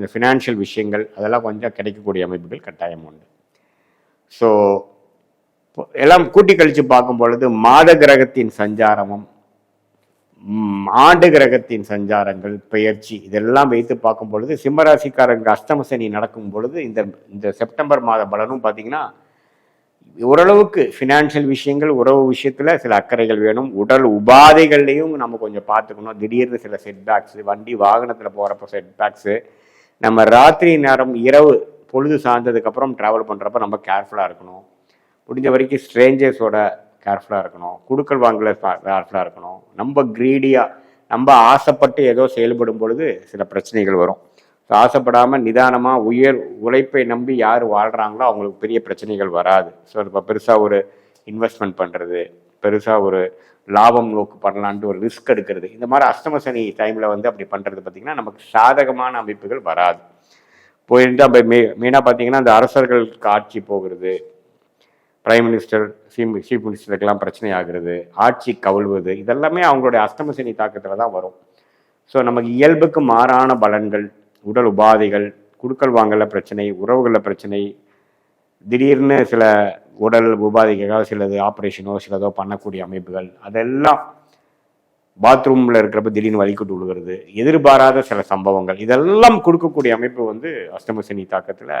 கொஞ்சம் ஃபினான்ஷியல் விஷயங்கள் அதெல்லாம் கொஞ்சம் கிடைக்கக்கூடிய அமைப்புகள் கட்டாயம் உண்டு. ஸோ எல்லாம் கூட்டி கழித்து பார்க்கும் பொழுது மாத கிரகத்தின் சஞ்சாரமும் ஆண்டு கிரகத்தின் சஞ்சாரங்கள் பெயர்ச்சி இதெல்லாம் வைத்து பார்க்கும் பொழுது சிம்மராசிக்காரங்க அஷ்டமசனி நடக்கும் பொழுது இந்த இந்த செப்டம்பர் மாத பலனும் பார்த்தீங்கன்னா ஓரளவுக்கு ஃபினான்ஷியல் விஷயங்கள் உறவு விஷயத்தில் சில அக்கறைகள் வேணும். உடல் உபாதைகள்லையும் நம்ம கொஞ்சம் பார்த்துக்கணும். திடீர்னு சில செட்பேக்ஸு வண்டி வாகனத்தில் போகிறப்ப செட்பேக்ஸு நம்ம ராத்திரி நேரம் இரவு பொழுது சார்ந்ததுக்கப்புறம் ட்ராவல் பண்ணுறப்ப நம்ம கேர்ஃபுல்லாக இருக்கணும். முடிஞ்ச வரைக்கும் ஸ்ட்ரேஞ்சர்ஸோட கேர்ஃபுல்லாக இருக்கணும். குடுக்கல் வாங்கல கேர்ஃபுல்லாக இருக்கணும். நம்ம க்ரீடியாக நம்ம ஆசைப்பட்டு ஏதோ செயல்படும் பொழுது சில பிரச்சனைகள் வரும். ஸோ ஆசைப்படாமல் நிதானமாக உயர் உழைப்பை நம்பி யார் வாழ்கிறாங்களோ அவங்களுக்கு பெரிய பிரச்சனைகள் வராது. ஸோ இப்போ பெருசாக ஒரு இன்வெஸ்ட்மெண்ட் பண்ணுறது பெருசாக ஒரு லாபம் நோக்கு பண்ணலான்ட்டு ஒரு ரிஸ்க் எடுக்கிறது. இந்த மாதிரி அஷ்டம சனி டைமில் வந்து அப்படி பண்ணுறது பார்த்திங்கன்னா நமக்கு சாதகமான அமைப்புகள் வராது. போயிருந்து அப்போ மெ மெயினாக பார்த்தீங்கன்னா அந்த அரசர்களுக்கு ஆட்சி போகிறது. பிரைம் மினிஸ்டர் சீஃப் சீஃப் மினிஸ்டருக்கெல்லாம் பிரச்சனை ஆகுறது. ஆட்சி கவிழ்வது. இதெல்லாமே அவங்களுடைய அஷ்டம சனி தாக்கத்தில் தான் வரும். ஸோ நமக்கு இயல்புக்கு மாறான பலன்கள் உடல் உபாதைகள் குடுக்கல் வாங்கல பிரச்சனை உறவுகளில் பிரச்சனை திடீர்னு சில உடல் உபாதைகளாக சிலது ஆப்ரேஷனோ சிலதோ பண்ணக்கூடிய அமைப்புகள். அதெல்லாம் பாத்ரூமில் இருக்கிறப்ப திடீர்னு வலிக்கிட்டு விழுகிறது எதிர்பாராத சில சம்பவங்கள். இதெல்லாம் கொடுக்கக்கூடிய அமைப்பு வந்து அஷ்டமசனி தாக்கத்துல தாக்கத்தில்